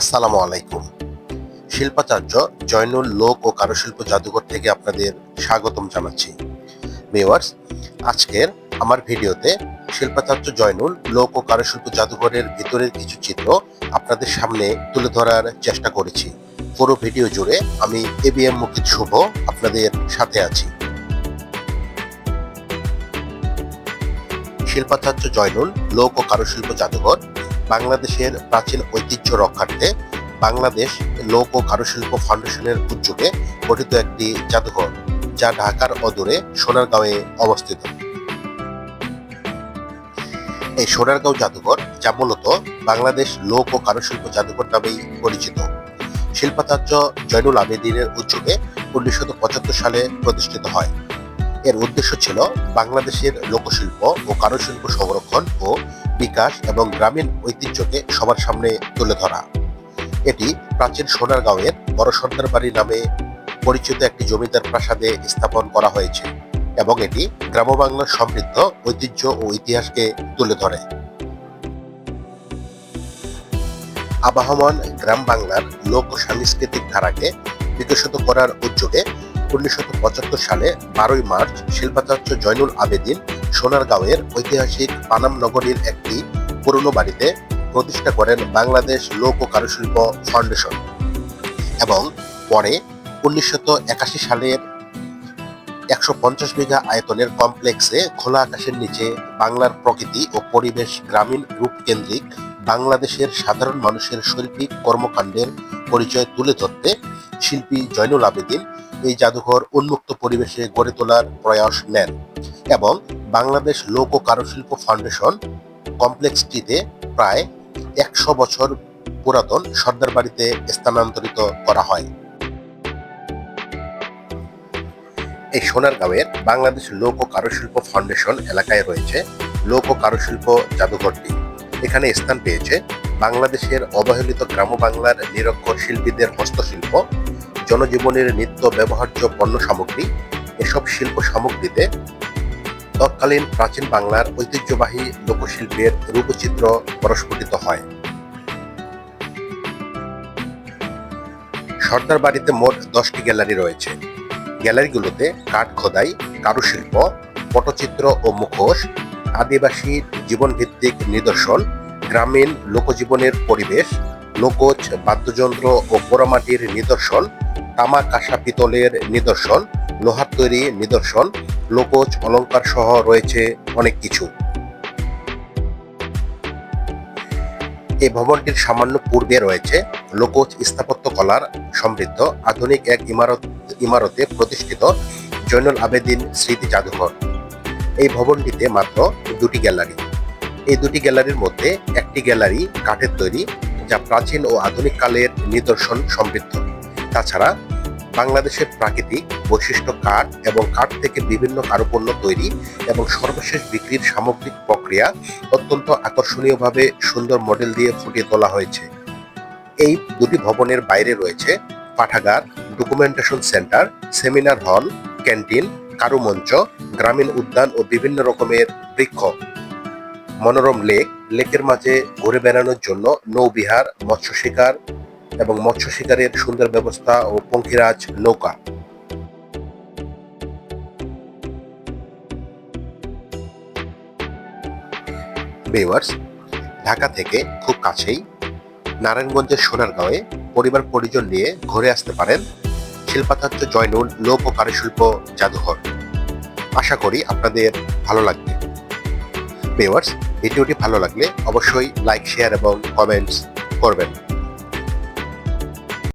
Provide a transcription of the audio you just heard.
আসসালামু আলাইকুম। শিল্পাচার্য জয়নুল লোক ও কারুশিল্প জাদুঘর থেকে আপনাদের স্বাগতম জানাচ্ছি। ভিউয়ার্স, আজকের আমার ভিডিওতে শিল্পাচার্য জয়নুল লোক ও কারুশিল্প জাদুঘরের ভিতরের কিছু চিত্র আপনাদের সামনে তুলে ধরার চেষ্টা করেছি। পুরো ভিডিও জুড়ে আমি এবিএম মুকিত শুভ আপনাদের সাথে আছি। শিল্পাচার্য জয়নুল লোক ও কারুশিল্প জাদুঘর বাংলাদেশের প্রাচীন ঐতিহ্য রক্ষার্থে বাংলাদেশ লোক ও কারুশিল্প ফাউন্ডেশনের উদ্যোগে গঠিত একটি জাদুঘর, যা ঢাকার অদূরে সোনারগাঁওয়ে অবস্থিত। এই সোনারগাঁও জাদুঘর, যা মূলত বাংলাদেশ লোক ও কারুশিল্প জাদুঘর নামেই পরিচিত। শিল্পাচার্য জয়নুল আবেদিনের উদ্যোগে উনিশশো পঁচাত্তর সালে প্রতিষ্ঠিত হয়। এর উদ্দেশ্য ছিল বাংলাদেশের লোকশিল্প ও কারুশিল্প সংরক্ষণ ও বিকাশ এবং গ্রামীণ ঐতিহ্যকে সবার সামনে তুলে ধরা। এটি প্রাচীন সোনারগাঁওয়ের বড় সর্দার বাড়ি নামে পরিচিত একটি জমিদার প্রাসাদে স্থাপন করা হয়েছে এবং এটি গ্রাম বাংলার সমৃদ্ধ ঐতিহ্য ও ইতিহাসকে তুলে ধরে। আবাহমান গ্রাম বাংলার লোক সাংস্কৃতিক ধারাকে বিকশিত করার উদ্যোগে উনিশশো পঁচাত্তর সালে বারোই মার্চ শিল্পাচার্য জয়নুল আবেদিন সোনারগাঁওয়ের ঐতিহাসিক পানাম নগরীর একটি পুরনো বাড়িতে প্রতিষ্ঠা করেন বাংলাদেশ লোক ও কারুশিল্প ফাউন্ডেশন। এবং পরে উনিশশো একাশি সালের একশো পঞ্চাশ বিঘা আয়তনের কমপ্লেক্সে খোলা আকাশের নিচে বাংলার প্রকৃতি ও পরিবেশ গ্রামীণ রূপ কেন্দ্রিক বাংলাদেশের সাধারণ মানুষের শৈল্পিক কর্মকাণ্ডের পরিচয় তুলে ধরতে শিল্পী জয়নুল আবেদিন এই জাদুঘর উন্মুক্ত পরিবেশে গড়ে তোলার প্রয়াস নেন। এবং বাংলাদেশ লোক ও কারুশিল্প ফাউন্ডেশন কমপ্লেক্সটিতে প্রায় একশো বছর পুরাতন সর্দার বাড়িতে স্থানান্তরিত করা হয়। এই সোনারগাঁওয়ের বাংলাদেশ লোক ও কারুশিল্প ফাউন্ডেশন এলাকায় রয়েছে লোক ও কারুশিল্প জাদুঘরটি। এখানে স্থান পেয়েছে বাংলাদেশের অবহেলিত গ্রাম বাংলার নিরক্ষর শিল্পীদের হস্তশিল্প, জনজীবনের নিত্য ব্যবহার্য পণ্য সামগ্রী। এসব শিল্প সামগ্রীতে তৎকালীন প্রাচীন বাংলার ঐতিহ্যবাহী লোকশিল্পের রূপচিত্র প্রস্ফুটিত হয়। সর্দার বাড়িতে মোট দশটি গ্যালারি রয়েছে। গ্যালারিগুলোতে কাঠ খোদাই, কারুশিল্প, পটচিত্র ও মুখোশ, আদিবাসী জীবনভিত্তিক নিদর্শন, গ্রামীণ লোকজীবনের পরিবেশ, লোকজ, বাদ্যযন্ত্র ও পোড়ামাটির নিদর্শন তামা কাঁসা পিতলের নিদর্শন, লোহার তৈরি নিদর্শন লোকজ, অলংকার সহ রয়েছে অনেক কিছু। এই ভবনটির সামান্য পূর্বে রয়েছে লোকজ স্থাপত্য কলার সমৃদ্ধ আধুনিক এক ইমারত, ইমারতে প্রতিষ্ঠিত জৈনুল আবেদিন স্মৃতি জাদুঘর। এই ভবনটিতে মাত্র দুটি গ্যালারি। এই দুটি গ্যালারির মধ্যে একটি গ্যালারি কাঠের তৈরি, যা প্রাচীন ও আধুনিক কালের নিদর্শন সমৃদ্ধ। তাছাড়া বাংলাদেশের প্রাকৃতিক বৈশিষ্ট্য কাঠ এবং কাঠ থেকে বিভিন্ন কারুপণ্য তৈরি এবং সর্বশেষ বিক্রির সামগ্রিক প্রক্রিয়া অত্যন্ত আকর্ষণীয়ভাবে সুন্দর মডেল দিয়ে ফুটিয়ে তোলা হয়েছে। এই দুটি ভবনের বাইরে রয়েছে পাঠাগার documentation centre seminar hall canteen কারুমঞ্চ, গ্রামীণ উদ্যান ও বিভিন্ন রকমের বৃক্ষ। মনোরম লেক, লেকের মাঝে ঘুরে বেড়ানোর জন্য নৌবিহার, মৎস্য শিকার এবং মৎস্য শিকারের সুন্দর ব্যবস্থা ও পঙ্খিরাজ নৌকা। বেওয়ার্স ঢাকা থেকে খুব কাছেই নারায়ণগঞ্জের সোনারগাঁওয়ে পরিবার পরিজন নিয়ে ঘুরে আসতে পারেন শিল্পাচার্য জয়নুল লোক ও কারুশিল্প জাদুঘর। আশা করি আপনাদের ভালো লাগবে। বেওয়ার্স ভিডিওটি ভালো লাগলে অবশ্যই লাইক শেয়ার এবং কমেন্টস করবেন।